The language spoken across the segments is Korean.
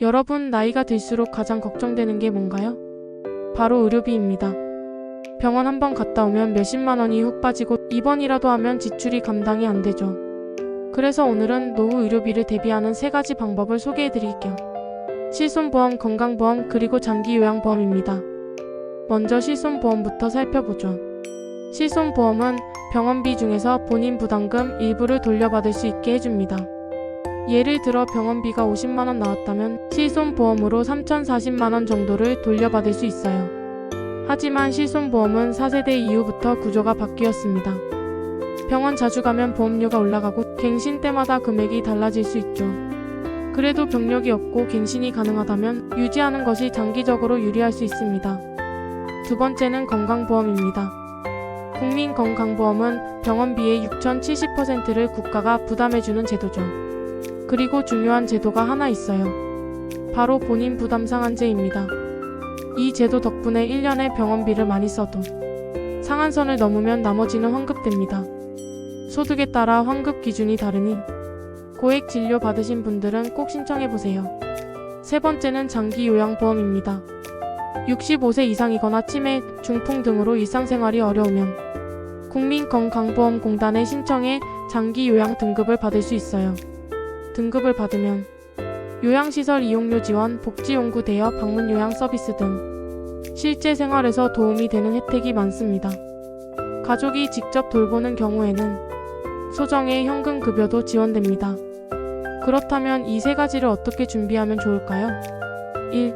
여러분 나이가 들수록 가장 걱정되는 게 뭔가요? 바로 의료비입니다. 병원 한 번 갔다 오면 몇십만 원이 훅 빠지고 입원이라도 하면 지출이 감당이 안 되죠. 그래서 오늘은 노후 의료비를 대비하는 세 가지 방법을 소개해 드릴게요. 실손보험, 건강보험, 그리고 장기요양보험입니다. 먼저 실손보험부터 살펴보죠. 실손보험은 병원비 중에서 본인 부담금 일부를 돌려받을 수 있게 해줍니다. 예를 들어 병원비가 50만원 나왔다면 실손보험으로 3,040만원 정도를 돌려받을 수 있어요. 하지만 실손보험은 4세대 이후부터 구조가 바뀌었습니다. 병원 자주 가면 보험료가 올라가고 갱신 때마다 금액이 달라질 수 있죠. 그래도 병력이 없고 갱신이 가능하다면 유지하는 것이 장기적으로 유리할 수 있습니다. 두 번째는 건강보험입니다. 국민건강보험은 병원비의 6,070%를 국가가 부담해주는 제도죠. 그리고 중요한 제도가 하나 있어요. 바로 본인 부담 상한제입니다. 이 제도 덕분에 1년에 병원비를 많이 써도 상한선을 넘으면 나머지는 환급됩니다. 소득에 따라 환급 기준이 다르니 고액 진료 받으신 분들은 꼭 신청해 보세요. 세 번째는 장기 요양보험입니다. 65세 이상이거나 치매, 중풍 등으로 일상생활이 어려우면 국민건강보험공단에 신청해 장기 요양 등급을 받을 수 있어요. 등급을 받으면 요양시설 이용료 지원, 복지용구 대여, 방문 요양 서비스 등 실제 생활에서 도움이 되는 혜택이 많습니다. 가족이 직접 돌보는 경우에는 소정의 현금 급여도 지원됩니다. 그렇다면 이 세 가지를 어떻게 준비하면 좋을까요? 1.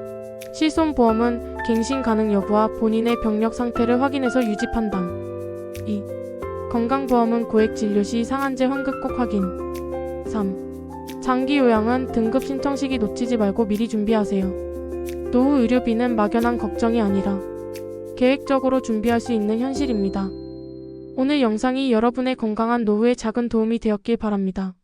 실손보험은 갱신 가능 여부와 본인의 병력 상태를 확인해서 유지 판단. 2. 건강보험은 고액 진료 시 상한제 환급 꼭 확인. 3. 장기 요양은 등급 신청 시기 놓치지 말고 미리 준비하세요. 노후 의료비는 막연한 걱정이 아니라 계획적으로 준비할 수 있는 현실입니다. 오늘 영상이 여러분의 건강한 노후에 작은 도움이 되었길 바랍니다.